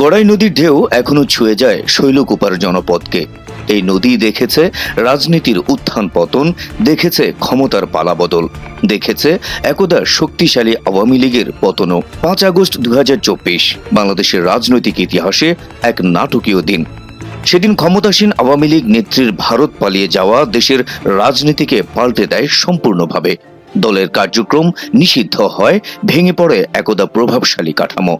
গড়াই নদীর ঢেউ এখনও ছুঁয়ে যায় শৈলকুপার জনপদকে। এই নদী দেখেছে রাজনীতির উত্থান পতন, দেখেছে ক্ষমতার পালাবদল দেখেছে একদা শক্তিশালী আওয়ামী লীগের পতনও। পাঁচ আগস্ট দু হাজার চব্বিশ, বাংলাদেশের রাজনৈতিক ইতিহাসে এক নাটকীয় দিন। সেদিন ক্ষমতাসীন আওয়ামী লীগ নেত্রীর ভারত পালিয়ে যাওয়া দেশের রাজনীতিকে পাল্টে দেয় সম্পূর্ণভাবে। দলের কার্যক্রম নিষিদ্ধ হয়, ভেঙে পড়ে একদা প্রভাবশালী কাঠামো।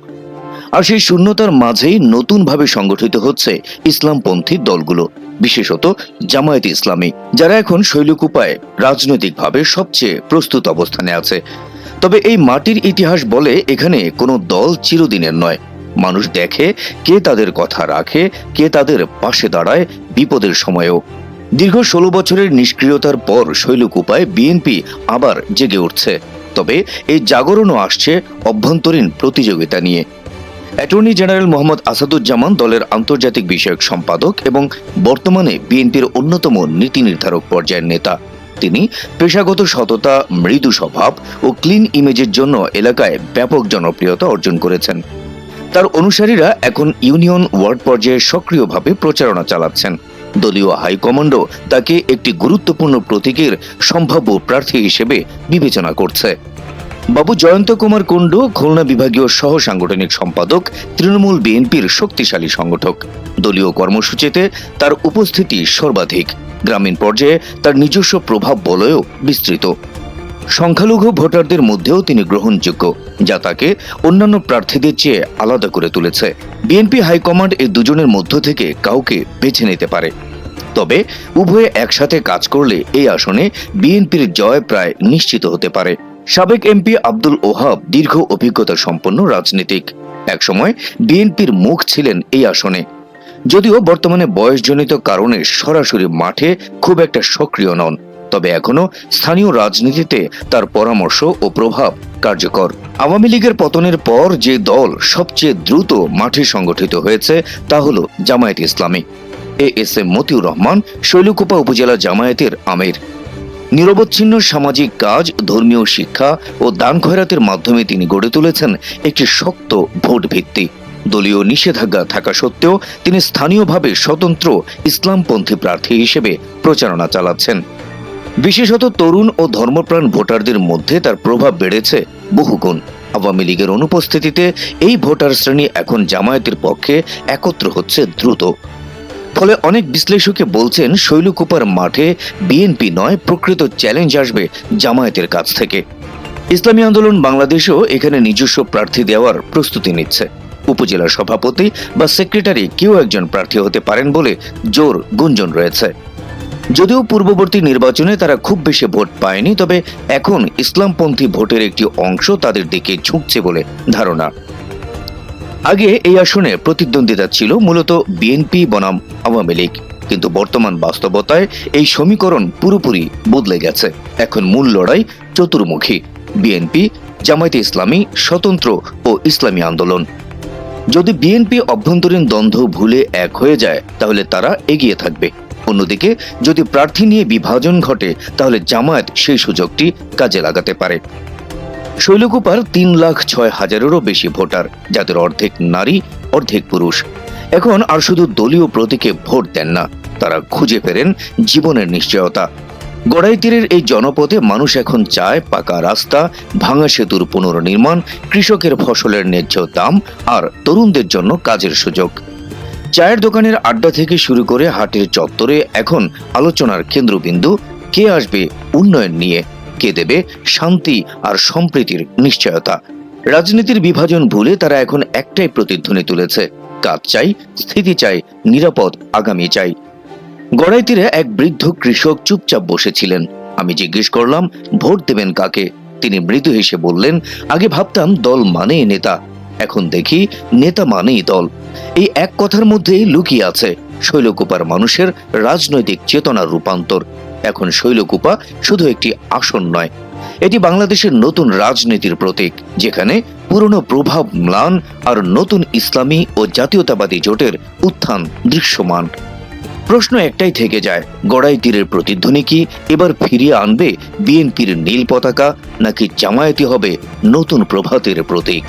আর সেই শূন্যতার মাঝেই নতুনভাবে সংগঠিত হচ্ছে ইসলামপন্থী দলগুলো, বিশেষত জামায়াত ইসলামী, যারা এখন শৈলকুপায় রাজনৈতিকভাবে সবচেয়ে প্রস্তুত অবস্থানে আছে। তবে এই মাটির ইতিহাস বলে এখানে কোনো দল চিরদিনের নয়। মানুষ দেখে, কে তাদের কথা রাখে, কে তাদের পাশে দাঁড়ায় বিপদের সময়েও। দীর্ঘ ষোলো বছরের নিষ্ক্রিয়তার পর শৈলকুপায় বিএনপি আবার জেগে উঠছে। তবে এই জাগরণও আসছে অভ্যন্তরীণ প্রতিযোগিতা নিয়ে। অ্যাটর্নি জেনারেল মোহাম্মদ আসাদুজ্জামান দলের আন্তর্জাতিক বিষয়ক সম্পাদক এবং বর্তমানে বিএনপির অন্যতম নীতি নির্ধারক পর্যায়ের নেতা। তিনি পেশাগত সততা, মৃদু স্বভাব ও ক্লিন ইমেজের জন্য এলাকায় ব্যাপক জনপ্রিয়তা অর্জন করেছেন। তার অনুসারীরা এখন ইউনিয়ন ওয়ার্ড পর্যায়ে সক্রিয়ভাবে প্রচারণা চালাচ্ছেন। দলীয় হাইকমান্ডও তাকে একটি গুরুত্বপূর্ণ প্রতীকের সম্ভাব্য প্রার্থী হিসেবে বিবেচনা করছে। বাবু জয়ন্ত কুমার কুণ্ডু, খুলনা বিভাগীয় সহ সাংগঠনিক সম্পাদক, তৃণমূল বিএনপির শক্তিশালী সংগঠক। দলীয় কর্মসূচিতে তার উপস্থিতি সর্বাধিক। গ্রামীণ পর্যায়ে তার নিজস্ব প্রভাব বলয়েও বিস্তৃত। সংখ্যালঘু ভোটারদের মধ্যেও তিনি গ্রহণযোগ্য, যা তাকে অন্যান্য প্রার্থীদের চেয়ে আলাদা করে তুলেছে। বিএনপি হাইকমান্ড এই দুজনের মধ্য থেকে কাউকে বেছে নিতে পারে। তবে উভয়ে একসাথে কাজ করলে এই আসনে বিএনপির জয় প্রায় নিশ্চিত হতে পারে। সাবেক এমপি আব্দুল ওহাব দীর্ঘ অভিজ্ঞতা সম্পন্ন রাজনীতিক। একসময় বিএনপির মুখ ছিলেন এই আসনে। যদিও বর্তমানে বয়সজনিত কারণে সরাসরি মাঠে খুব একটা সক্রিয় নন, তবে এখনও স্থানীয় রাজনীতিতে তার পরামর্শ ও প্রভাব কার্যকর। আওয়ামী লীগের পতনের পর যে দল সবচেয়ে দ্রুত মাঠে সংগঠিত হয়েছে তা হল Jamaat Islami. A S M Motiur Rahman, Shailkupa উপজেলা জামায়াতের আমির। নিরবচ্ছিন্ন সামাজিক কাজ, ধর্মীয় শিক্ষা ও দান খয়রাতের মাধ্যমে তিনি গড়ে তুলেছেন একটি শক্ত ভোট ভিত্তি দলীয় নিষেধাজ্ঞা থাকা সত্ত্বেও তিনি স্থানীয়ভাবে স্বতন্ত্র ইসলামপন্থী প্রার্থী হিসেবে প্রচারণা চালাচ্ছেন। বিশেষত তরুণ ও ধর্মপ্রাণ ভোটারদের মধ্যে তার প্রভাব বেড়েছে বহুগুণ। আওয়ামী লীগের অনুপস্থিতিতে এই ভোটার শ্রেণি এখন জামায়াতের পক্ষে একত্র হচ্ছে দ্রুত। ফলে অনেক বিশ্লেষকে বলছেন শৈলকুপার মাঠে বিএনপি নয়, প্রকৃত চ্যালেঞ্জ আসবে জামায়াতের কাছ থেকে। ইসলামী আন্দোলন বাংলাদেশও এখানে নিজস্ব প্রার্থী দেওয়ার প্রস্তুতি নিচ্ছে। উপজেলা সভাপতি বা সেক্রেটারি কেউ একজন প্রার্থী হতে পারেন বলে জোর গুঞ্জন রয়েছে। যদিও পূর্ববর্তী নির্বাচনে তারা খুব বেশি ভোট পায়নি, তবে এখন ইসলামপন্থী ভোটের একটি অংশ তাদের দিকে ঝুঁকছে বলে ধারণা। আগে এই আসনে প্রতিদ্বন্দ্বিতা ছিল মূলত বিএনপি, বনাম, আওয়ামী লীগ। কিন্তু বর্তমান বাস্তবতায় এই সমীকরণ পুরোপুরি বদলে গেছে। এখন মূল লড়াই চতুর্মুখী। বিএনপি, জামায়াতে ইসলামী, স্বতন্ত্র ও ইসলামী আন্দোলন। যদি বিএনপি অভ্যন্তরীণ দ্বন্দ্ব ভুলে এক হয়ে যায়, তাহলে তারা এগিয়ে থাকবে। অন্যদিকে, যদি প্রার্থী নিয়ে বিভাজন ঘটে, তাহলে জামায়াত সেই সুযোগটি কাজে লাগাতে পারে। শৈলকুপার তিন লাখ ছয় হাজারেরও বেশি ভোটার, যাদের অর্ধেক নারী, অর্ধেক পুরুষ। এখন আর শুধু দলীয় প্রতীকে ভোট দেন না, তারা খুঁজে ফেরেন জীবনের নিশ্চয়তা। গড়াই তীরের এই জনপদে মানুষ এখন চায় পাকা রাস্তা, ভাঙা সেতুর পুনর্নির্মাণ, কৃষকের ফসলের ন্যায্য দাম আর তরুণদের জন্য কাজের সুযোগ। চায়ের দোকানের আড্ডা থেকে শুরু করে হাটের চত্বরে এখন আলোচনার কেন্দ্রবিন্দু, কে আসবে উন্নয়ন নিয়ে। কে দেবে শান্তি আর সম্প্রীতির নিশ্চয়তা। রাজনীতির বিভাজন ভুলে তারা এখন একটাই প্রতিধ্বনি তুলেছে। কাজ চাই, স্থিতি চাই, নিরাপদ আগামী চাই। গড়াই তীরে এক বৃদ্ধ কৃষক চুপচাপ বসেছিলেন। আমি জিজ্ঞেস করলাম, ভোট দেবেন কাকে? তিনি মৃদু হেসে বললেন, আগে ভাবতাম দল মানেই নেতা, এখন দেখি নেতা মানেই দল। এই এক কথার মধ্যেই লুকিয়ে আছে শৈলকুপার মানুষের রাজনৈতিক চেতনার রূপান্তর। এখন শৈলকুপা শুধু একটি আসন নয়, এটি বাংলাদেশের নতুন রাজনীতির প্রতীক, যেখানে পুরনো প্রভাব ম্লান আর নতুন ইসলামী ও জাতীয়তাবাদী জোটের উত্থান দৃশ্যমান। প্রশ্ন একটাই থেকে যায়, গড়াই তীরের প্রতিধ্বনি কি এবার ফিরিয়ে আনবে বিএনপির নীল পতাকা নাকি জামায়াতি হবে নতুন প্রভাতের প্রতীক?